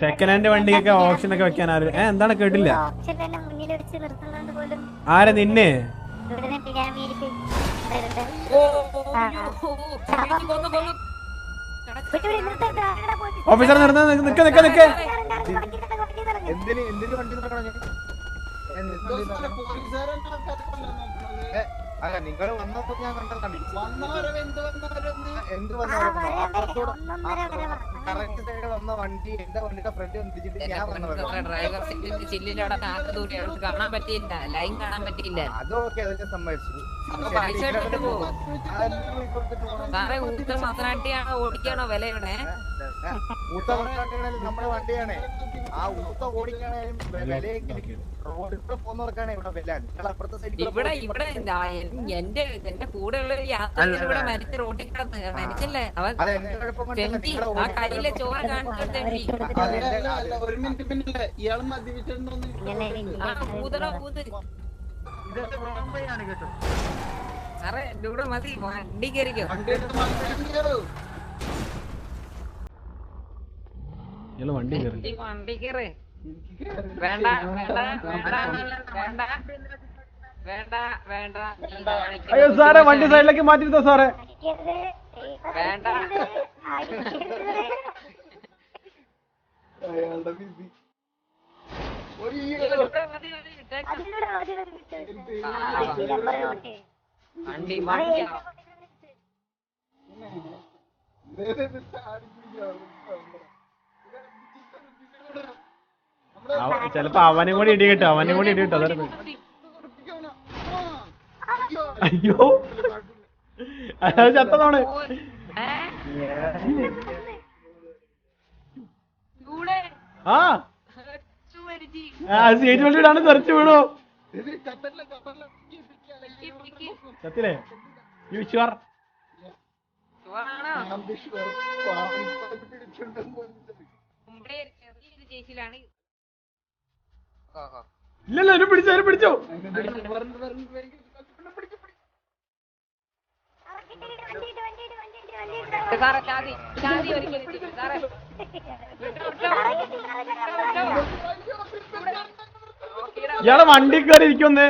Second hand വണ്ടിയൊക്കെ option ഒക്കെ വെക്കാൻ ആരും ഏ എന്താണ് കേട്ടില്ല. ആരെ നിന്നെ? ഓഫീസർ നിർത്തുന്നത് നിക്ക നിക്ക നിക്ക. എന്തിന് എന്തിന് വണ്ടി നടക്കണം? അല്ല നിങ്ങൾ വന്നപ്പോ ഞാൻ കണ്ടതാണ് എന്ത്. കറക്റ്റ് സൈഡ് വന്ന വണ്ടി എന്റെ വണ്ടിയുടെ ഫ്രണ്ട് ഞാൻ ഡ്രൈവർ ചില്ലിന്റെ അവിടെ കാണാൻ പറ്റിയില്ല ലൈൻ കാണാൻ പറ്റിയില്ല. അതൊക്കെ അതൊക്കെ സമ്മതിച്ചു? സാറേ ഊത്ത മസനാട്ടിയാണോ ഓടിക്കാണോ വിലയാണേ ഊത്ത നമ്മുടെ വണ്ടിയാണ്. ആ ഊത്ത ഓടിക്കാണേലും വിലയൊക്കെ റോഡിൽ കൂടെ പോകുന്നവർക്കാണ് ഇവിടെ വില. നിങ്ങൾ അപ്പുറത്തെ സൈഡിൽ ഇവിടെ ഇവിടെ എന്റെ എന്റെ കൂടെ ഉള്ള യാത്ര ഇവിടെ മരിച്ച റോട്ടിൽ കിടന്ന് മരിച്ചല്ലേ? അവൻ ആ കയ്യിലെ ചെമ്പി അത് ഒരു മിനിറ്റ് പിന്നെ ഇയാൾ ആ ഊതട ഊത് ഇതൊക്കെ wrong way ആണ് കേട്ടോ. സാറേ എന്റെ കൂടെ മതി വണ്ടി കയറിക്കോ വണ്ടിയുടെ മത്സരം കേറൂ. ഇയാൾ വണ്ടി കയറി വണ്ടി കയറി വേണ്ട വേണ്ട വേണ്ട വേണ്ട വേണ്ട വേണ്ട വേണ്ട അയ്യോ സാറേ വണ്ടി സൈഡിലേക്ക് മാറ്റിരുത്തോ സാറേ വേണ്ട. അയാളുടെ വിധി ഇവിടെ മതി, മതി, ചെലപ്പോ അവനും കൂടി ഇടി കിട്ടും അവനും കൂടി ഇടി കിട്ടും അതാണ്. അയ്യോ അത് ചത്തതാണ് ആ അച്ചു മരിച്ച്. ആ സീറ്റ് വണ്ടിയിലാണ് തെറിച്ചു വീണു. ചത്തില്ലേ യു ഷുവർ? ചേച്ചിയിലാണ്. ഇല്ലല്ലോ എന്നെ പിടിച്ചോ എന്നെ പിടിച്ചോ. സാറേ ചാതി ചാതി ഒരിക്കലും. സാറേ. ഇയാളെ വണ്ടി കയറി ഇരിക്കൊന്ന്.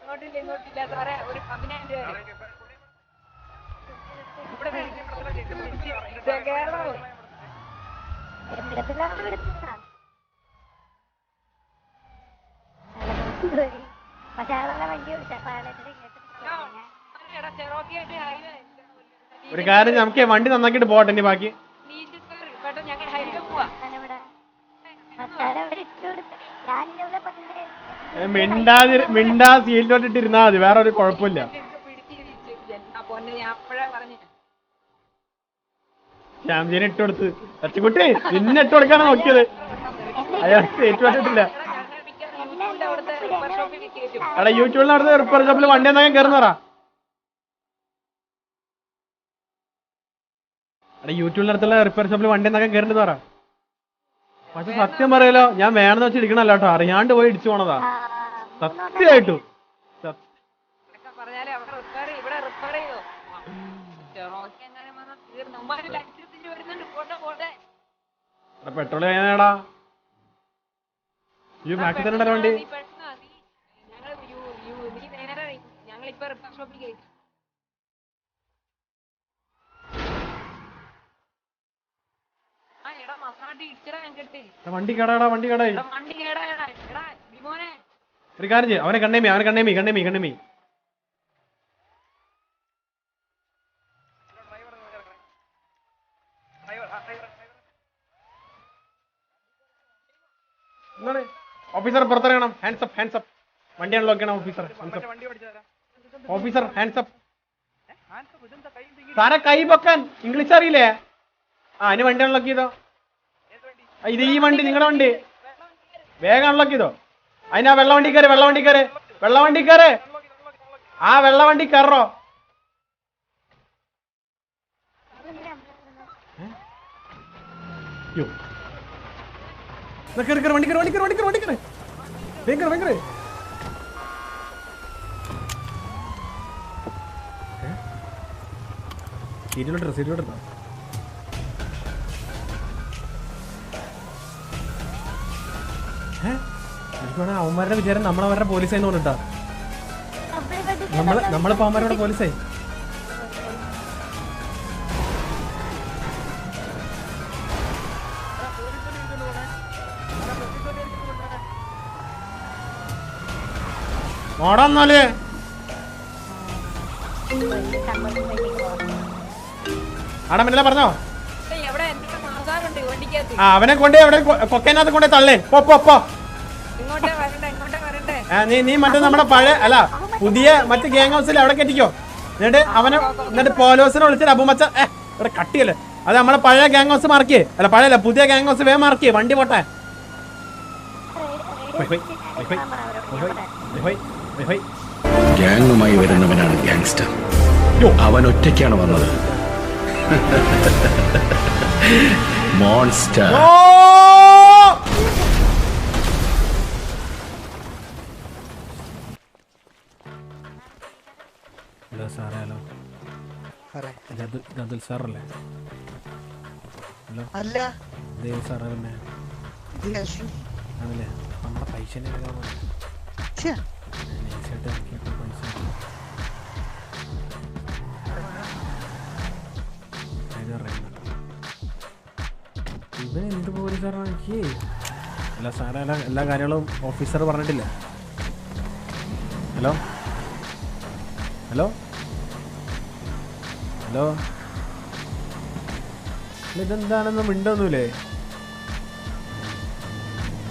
ഇങ്ങോട്ടില്ല ഇങ്ങോട്ടില്ല സാറേ ഒരു പതിനായിരം രൂപ ഇവിടെ ഇത് കേറണോ? എവിടത്തിലാണ് വിടുന്നത്? പക്ഷെ അയാളെ വണ്ടി. ഒരു കാര്യം നമുക്ക് വണ്ടി നന്നാക്കിട്ട് പോട്ടെ ഇനി ബാക്കി. മിണ്ടാതി മിണ്ടാ സീറ്റ് ഇട്ടിരുന്നാ മതി. വേറെ ഒരു കുഴപ്പമില്ല ഇതൊക്കെ പിടിച്ചിരിച്ചു. എന്നാ പൊന്നെ ഞാൻ അപ്പഴേ പറഞ്ഞു ശ്യാംജീനെ ഇട്ട് കൊടുത്ത്. അച്ചുകുട്ടി നിന്നെ ഇട്ട് കൊടുക്കാണ് നോക്കിയത്. അയാൾ സ്റ്റേറ്റ് ഇട്ടിട്ടില്ല എടാ യൂട്യൂബിൽ നടന്ന റിപ്പയർ ഷോപ്പിൽ വണ്ടി എന്തെങ്കിലും കയറുന്നറാ എടാ യൂട്യൂബിൽ നടത്തുള്ള റിപ്പയർ ഷോപ്പിൽ വണ്ടി എന്തെങ്കിലും കയറുന്നത് പറ. പക്ഷെ സത്യം പറയലോ ഞാൻ വേണമെന്ന് വെച്ച് ഇടിക്കണല്ലോ കേട്ടോ. അറിയാണ്ട് പോയി ഇടിച്ചു പോണതാ. സത്യമായിട്ടും. ഇവിടെ പെട്രോൾ കഴിഞ്ഞാടാ ഈ മാറ്റി തന്നെ വണ്ടി വണ്ടി കേടാടാ വണ്ടി കേടായി. ഒരു കാര്യം ചെയ്യ് അവനെ കണ്ണേമി അവനെ കണ്ണേമി കണ്ണേമി കണ്ണേമി എന്താണ് ഓഫീസർ പുറത്തിറങ്ങണം. ഹാൻഡ്സ് അപ്പ് ഹാൻഡ്സ് അപ്പ് വണ്ടി അൺലോക്ക് ചെയ്യണം ഓഫീസർ ഓഫീസർ ഹാൻഡ്സ് അപ്പ് സാറെ കൈ പൊക്കാൻ. ഇംഗ്ലീഷ് അറിയില്ലേ? ആ അതിന് വണ്ടി അൺലോക്ക് ചെയ്തോ? ഇത് ഈ വണ്ടി നിങ്ങളുടെ വണ്ടി. വേഗം അൺലോക്ക് ചെയ്തോ? അതിനാ വെള്ള വണ്ടി കയറി വെള്ള വണ്ടി കയറി. വെള്ള വണ്ടി കയറി. ആ വെള്ള വണ്ടി കയറോ? യ്യോ. അവന്മാരുടെ വിചാരം നമ്മളവരുടെ പോലീസായി തോന്നിട്ടാ നമ്മൾ നമ്മളിപ്പോ അവന്മാരുടെ പോലീസായി. ഓടാ എന്നാൽ. ആടാ മിന്നലെ പറഞ്ഞോ. ആ അവനെ കൊണ്ടേ അവിടെ കൊക്കൈനകത്ത് കൊണ്ടേ തള്ളേ. പോ പോ പോ. നീ നീ മറ്റേ നമ്മുടെ പഴയ അല്ല പുതിയ മറ്റു ഗ്യാങ് ഹൗസിൽ അവിടെ കെട്ടിക്കോ. എന്നിട്ട് അവനെ എന്നിട്ട് പോലോസിനെ വിളിച്ചിട്ട് അബുമച്ച ഏ ഇവിടെ കട്ടിയല്ലേ. അത് നമ്മളെ പഴയ ഗ്യാങ് ഹൗസ് മാർക്ക് അല്ല പഴയല്ല പുതിയ ഗ്യാങ് ഹൗസ് വേ മാർക്ക് വണ്ടി പോട്ടെ. ഗ്യാങ്ങുമായി വരുന്നവനാണ് ഗ്യാങ്സ്റ്റർ അവൻ ഒറ്റയ്ക്കാണ് വന്നത്. മോൺസ്റ്റർ. ഹലോ സാറേ ഹലോ. നദുൽ സാറല്ലേ? ഹലോ. അല്ല. ദേവ് സാറേ പിന്നെ ആണല്ലേ നമ്മുടെ പൈസ എല്ലാ കാര്യങ്ങളും ഓഫീസർ പറഞ്ഞിട്ടില്ല ഹലോ ഹലോ ഹലോ ഇതെന്താണെന്ന് മിണ്ടൊന്നുമില്ലേ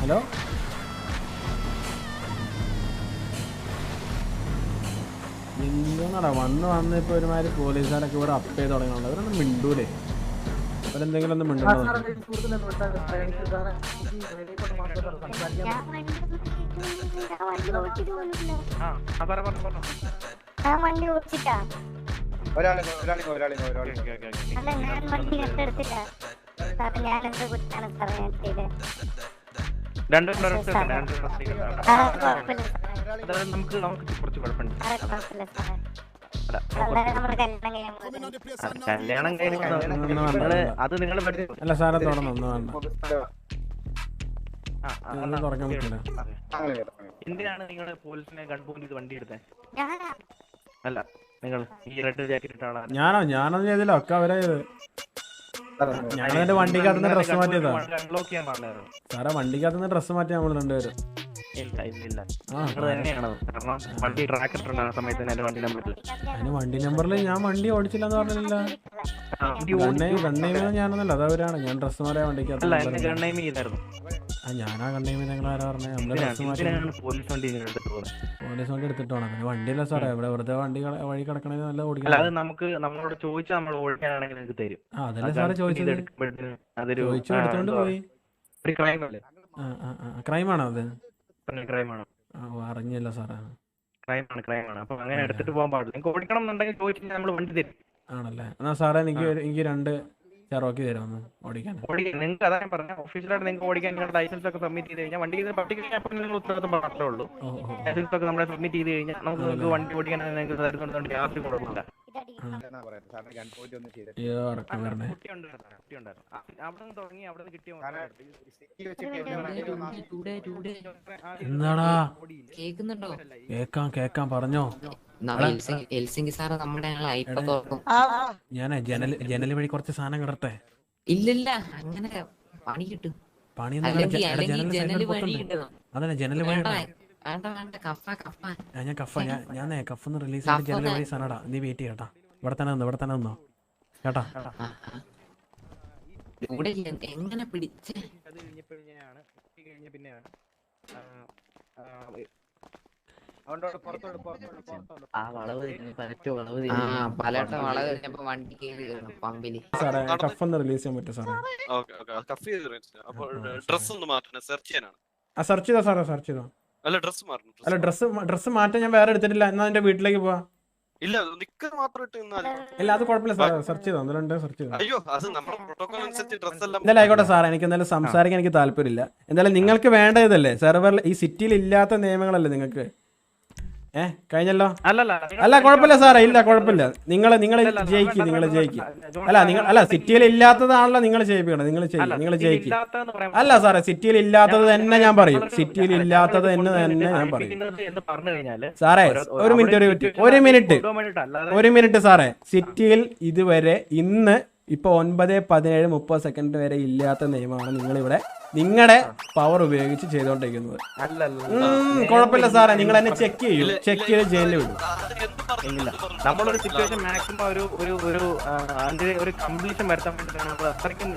ഹലോ എന്താണടാ വന്ന് വന്ന് ഇപ്പൊ ഒരുമാതിരി പോലീസുകാരൊക്കെ ഇവിടെ അപ്പ് ചെയ്ത് തുടങ്ങുന്നുണ്ട് അവരൊന്നും മിണ്ടൂലേ. അവരെന്തെങ്കിലും ഒന്ന് മിണ്ടോ ഞാൻ വണ്ടി ഓടിച്ചിട്ട് ഒരാളിങ്ങോ ഒരാളിങ്ങോ ഒരാളിങ്ങോ ഒരാളിങ്ങോ അല്ല ഞാൻ വണ്ടി കണ്ടെടുത്തില്ല സാറേ ഞാൻ എന്ത് കുറ്റാണ് സാറേ ഞാൻ ചെയ്തത് നമുക്ക് നമുക്ക് കുറച്ച് കുഴപ്പമുണ്ട് കല്യാണം കഴിഞ്ഞ. അത് നിങ്ങൾ അല്ല സാറെ തുറന്നു എന്തിനാണ് നിങ്ങൾ പോലീസിനെ കൺപോയിന്റ് ചെയ്ത് വണ്ടി എടുത്തേ? അല്ല നിങ്ങൾ ഈ റെഡ് ജാക്കറ്റ് ഇട്ട ആളാണ് ഞാനോ? ഞാനൊന്നും ചെയ്തില്ല ഒക്കെ അവരെ ഞാനെന്റെ വണ്ടിക്കകത്തുനിന്ന് ഡ്രസ് മാറ്റിയതാ. സാറേ വണ്ടിക്കകത്തുനിന്ന് ഡ്രസ് മാറ്റി നമ്മൾ രണ്ടുപേരും. വണ്ടി നമ്പറിൽ ഞാൻ വണ്ടി ഓടിച്ചില്ലെന്ന് പറഞ്ഞില്ല ഞാനൊന്നല്ല അതവരാണ്. ഞാൻ ഡ്രസ് മാറിയ വണ്ടിക്കകത്ത് ഞാനാ കണ്ണേമ നിങ്ങൾ ആരാ ഡ്രസ്സ് പോലീസ് വണ്ടി പോലീസ് വണ്ടി എടുത്തിട്ട് വേണം പിന്നെ വണ്ടിയല്ല സാറേ ഇവിടെ വെറുതെ വണ്ടി വഴി കിടക്കണേ നല്ല ഓടിക്കണം. അത് നമുക്ക് നമ്മളോട് ചോദിച്ചാൽ നമ്മൾ ഓടിക്കാനാണെങ്കിൽ നിങ്ങൾക്ക് തരും. അതല്ലേ സാറേ ചോദിച്ചത്? ചോദിച്ചു എടുത്തോണ്ട് പോയി. ക്രൈമാണോ അത്? ക്രൈമാണ് അറിഞ്ഞില്ല സാറേ. ക്രൈമാണ് ക്രൈമാണ് അപ്പൊ അങ്ങനെ എടുത്തിട്ട് പോകാൻ പാടില്ല. നിങ്ങൾക്ക് ഓടിക്കണം എന്നുണ്ടെങ്കിൽ നമ്മൾ വണ്ടി തരും. ആണല്ലേ? എന്നാ സാറേ എനിക്ക് എനിക്ക് രണ്ട് ചെറോക്കി തരുമെന്ന് ഓടിക്കാൻ. നിങ്ങൾക്ക് അതാണ് ഞാൻ പറഞ്ഞ ഒഫീഷ്യലായിട്ട് നിങ്ങൾക്ക് ഓടിക്കാൻ നിങ്ങളുടെ ലൈസൻസ് ഒക്കെ സബ്മിറ്റ് ചെയ്ത് കഴിഞ്ഞാൽ വണ്ടി അപ്പോൾ നിങ്ങൾ ഉത്തരവാദിത്തം മാത്രമേ ഉള്ളൂ. ലൈസൻസ് ഒക്കെ നമ്മളെ സബ്മിറ്റ് ചെയ്ത് കഴിഞ്ഞാൽ നമുക്ക് നിങ്ങൾക്ക് വണ്ടി ഓടിക്കാൻ നിങ്ങൾക്ക് തരുന്നുണ്ട് യാതൊരു കുഴപ്പമില്ല എന്താടാ കേക്കുന്നുണ്ടോ പറഞ്ഞോ. ഞാനേ ജനൽ ജനൽ വഴി കുറച്ച് സാധനം കിടട്ടെ. ഇല്ലില്ല അങ്ങനെ പണി കിട്ടും. പണി അതന്നെ ജനൽ വഴി ഞാൻ കഫ ഞാൻ ഞാൻ കഫന്ന് റിലീസ് ചെയ്ത് ജനൽ വഴി സാധനടാ നീ വെയിറ്റ് ചെയ്യട്ടാ ഇവിടെ തന്നെ നിന്നോ ഇവിടെ തന്നെ നിന്നോ? കേട്ടോ? എങ്ങനെ സെർച്ച് ചെയ്യാനാണ്. ചെയ്തോ സാറേ സെർച്ച് ചെയ്തോ? അല്ല അല്ല ഡ്രസ് ഡ്രസ് മാറ്റാൻ ഞാൻ വേറെ എടുത്തിട്ടില്ല. എന്നാ എന്റെ വീട്ടിലേക്ക് പോവാ? ഇല്ല നിക്കർ മാത്രം ഇട്ട് ഇല്ല അത് കുഴപ്പമില്ല സാർ. സെർച്ച് ചെയ്തോ? ഒന്ന് സെർച്ച് ചെയ്തോ? അയ്യോ അത് നമ്മുടെ പ്രോട്ടോകോൾ അനുസരിച്ച് ഡ്രസ് എല്ലാം എന്തായാലും ആയിക്കോട്ടെ സാർ. എനിക്ക് എന്തായാലും സംസാരിക്കാൻ എനിക്ക് താല്പര്യമില്ല. എന്തായാലും നിങ്ങൾക്ക് വേണ്ട ഇതല്ലേ സെർവറിൽ ഈ സിറ്റിയിൽ ഇല്ലാത്ത നിയമങ്ങളല്ലേ നിങ്ങൾക്ക്? ഏ? കഴിഞ്ഞല്ലോ? അല്ലല്ല അല്ല കുഴപ്പമില്ല സാറേ. ഇല്ല കുഴപ്പമില്ല. നിങ്ങൾ നിങ്ങൾ ജയിക്കും നിങ്ങൾ ജയിക്കും. അല്ല നിങ്ങൾ അല്ല സിറ്റിയിൽ ഇല്ലാത്തതാണല്ലോ നിങ്ങൾ ചെയ്യിപ്പിക്കണം നിങ്ങൾ ചെയ്യും നിങ്ങൾ ജയിക്കും. അല്ല സാറേ സിറ്റിയിൽ ഇല്ലാത്തത് തന്നെ ഞാൻ പറയും. സിറ്റിയിൽ ഇല്ലാത്തത് തന്നെ തന്നെ ഞാൻ പറയും. സാറേ ഒരു- മിനിറ്റ് ഒരു മിനിറ്റ്. ഒരു മിനിറ്റ്. ഒരു മിനിറ്റ് സാറേ. സിറ്റിയിൽ ഇതുവരെ ഇന്ന് ഇപ്പൊ ഒൻപത് പതിനേഴ് മുപ്പത് സെക്കൻഡ് വരെ ഇല്ലാത്ത നിയമമാണ് നിങ്ങൾ ഇവിടെ നിങ്ങളുടെ പവർ ഉപയോഗിച്ച് ചെയ്തോണ്ടിരിക്കുന്നത്. കുഴപ്പമില്ല സാറേ. നിങ്ങൾ എന്നെ ചെക്ക് ചെയ്യൂ. ചെക്ക് ചെയ്ത് ജയിലിൽ വിടും. ഇല്ല. നമ്മളൊരു സിറ്റുവേഷൻ മാക്സിമം ഒരു ഒരു ഒരു അതിന്റെ ഒരു കംപ്ലീഷൻ വരുത്താൻ വേണ്ടിയിട്ടാണ് നമ്മൾ അത്രയ്ക്കും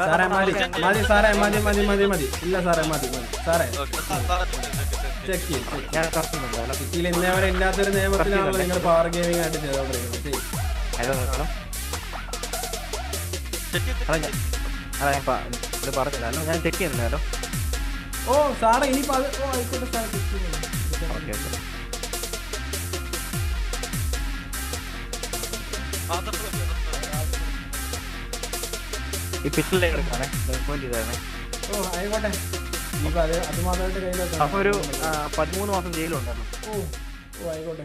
സാറേ മതി മതി സാറേ മതി മതി മതി മതി ഇല്ല സാറേ മതി മതി. സാറേ, ചെക്ക് ചെയ്യും സിറ്റിയിൽ ഇന്നേ വരെ ഇല്ലാത്തൊരു നിയമത്തിലാണല്ലോ നിങ്ങൾ പവർ ഗെയിമിംഗ് ആയിട്ട് ചെയ്തോണ്ടിരിക്കുന്നത് ഞാൻ ചെക്ക് ചെയ്യുന്നല്ലോ. ഓ സാറേ ഇനി ഈ പിസ്റ്റലിലേക്ക് എടുക്കാണേ പോയിന്റ് ചെയ്തായിരുന്നേ ഓ ആയിക്കോട്ടെ. അപ്പൊ ഒരു പതിമൂന്ന് മാസം ജയിലുണ്ടായിരുന്നു.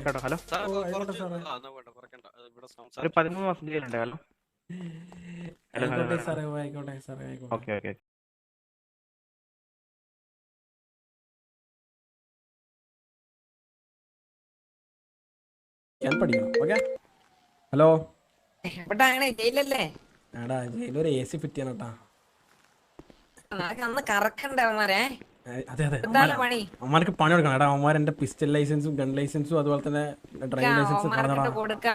കേട്ടോ ഹലോ? ഒരു. പതിമൂന്ന് മാസം ജയിലുണ്ട് ഹലോ? ഓക്കെ ഓക്കെ ഞാൻ പഠിക്കണം ഓക്കെ? ഹലോ? അങ്ങനെ ജയിലല്ലേ? എടാ ജയിലൊരു എ സി ഫിറ്റ് ചെയ്യണം കേട്ടാ അന്ന് കറക്കണ്ടേ അവന്മാരെ? അതെ അതെ. അവന്മാർക്ക് പണി കൊടുക്കണം. എടാ അവന്മാർ എന്റെ പിസ്റ്റൽ ലൈസൻസും ഗൺ ലൈസൻസും അതുപോലെ തന്നെ ഡ്രൈവിംഗ് ലൈസൻസും അവന്മാർക്കിട്ട് കളഞ്ഞടാ കൊടുക്കാം.